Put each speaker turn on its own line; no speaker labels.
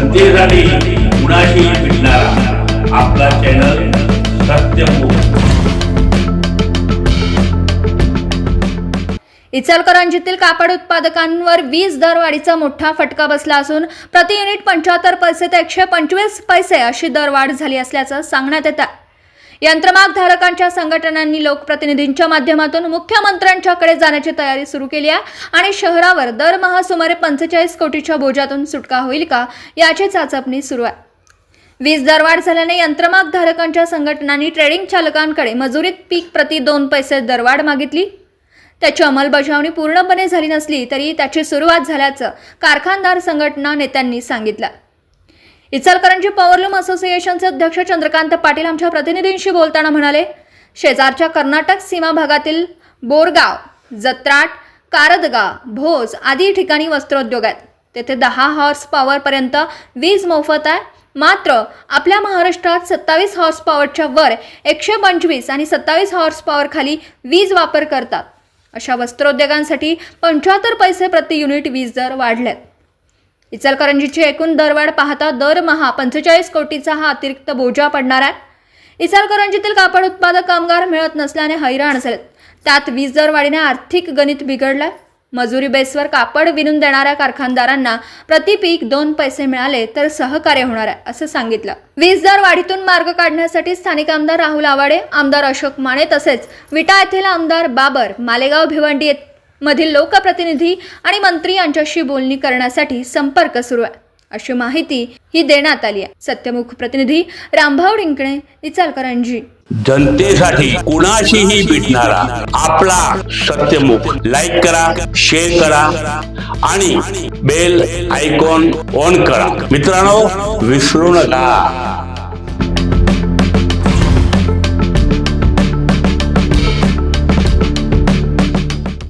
जनतेसाठी कुणाशी भेटणारा आपला चॅनल सत्यमुख
इचलकरंजीतील कापड उत्पादकांवर वीज दरवाढीचा मोठा फटका बसला असून प्रति युनिट पंच्याहत्तर पैसे ते एकशे पंचवीस पैसे अशी दरवाढ झाली असल्याचं सांगण्यात येत आहे. यंत्रमाग धारकांच्या संघटनांनी लोकप्रतिनिधींच्या माध्यमातून मुख्यमंत्र्यांच्याकडे जाण्याची तयारी सुरू केली आहे. आणि शहरावर दरमहा सुमारे पंचेचाळीस कोटीच्या बोजातून सुटका होईल का याची चाचपणी सुरू आहे. वीज दरवाढ झाल्याने यंत्रमाग धारकांच्या संघटनांनी ट्रेडिंग चालकांकडे मजुरीत पीक प्रति दोन पैसे दरवाढ मागितली. त्याची अंमलबजावणी पूर्णपणे झाली नसली तरी त्याची सुरुवात झाल्याचं कारखानदार संघटना नेत्यांनी सांगितलं. इचलकरंजी पॉवरलूम असोसिएशनचे अध्यक्ष चंद्रकांत पाटील आमच्या प्रतिनिधींशी बोलताना म्हणाले शेजारच्या कर्नाटक सीमा भागातील बोरगाव जत्राट कारदगा भोज आदी ठिकाणी वस्त्रोद्योग आहेत. तेथे दहा हॉर्स पॉवरपर्यंत वीज मोफत आहे. मात्र आपल्या महाराष्ट्रात सत्तावीस हॉर्स पॉवरच्या वर एकशे पंचवीस आणि सत्तावीस हॉर्स पॉवर खाली वीज वापर करतात. अशा वस्त्रोद्योगांसाठी पंच्याहत्तर पैसे प्रति युनिट वीज दर वाढलेत. इचलकरंजीची एकूण दरवाढ पाहता दरमहा पंचेचाळीस कोटीचा हा अतिरिक्त बोजा पडणार आहे. इचलकरंजीतील कापड उत्पादक कामगार मिळत नसल्याने हैराण झालेत. त्यात वीज दरवाढीने आर्थिक गणित बिघडलंय. मजुरी बेसवर कापड विणून देणाऱ्या कारखानदारांना प्रति पीक दोन पैसे मिळाले तर सहकार्य होणार आहे असं सांगितलं. वीज दर वाढीतून मार्ग काढण्यासाठी स्थानिक आमदार राहुल आवाडे आमदार अशोक माने तसेच विटा येथील आमदार बाबर मालेगाव भिवंडी मधील लोकप्रतिनिधी आणि मंत्री यांच्याशी बोलणी करण्यासाठी संपर्क सुरू आहे. अशी माहिती ही देण्यात आली आहे. सत्यमुख प्रतिनिधी रामभाऊ डिंकणे इचलकरंजी.
जनतेसाठी कुणाशीही भेटणारा आपला सत्यमुख लाईक करा शेअर करा आणि बेल आयकॉन ऑन करा. मित्रांनो विसरू नका.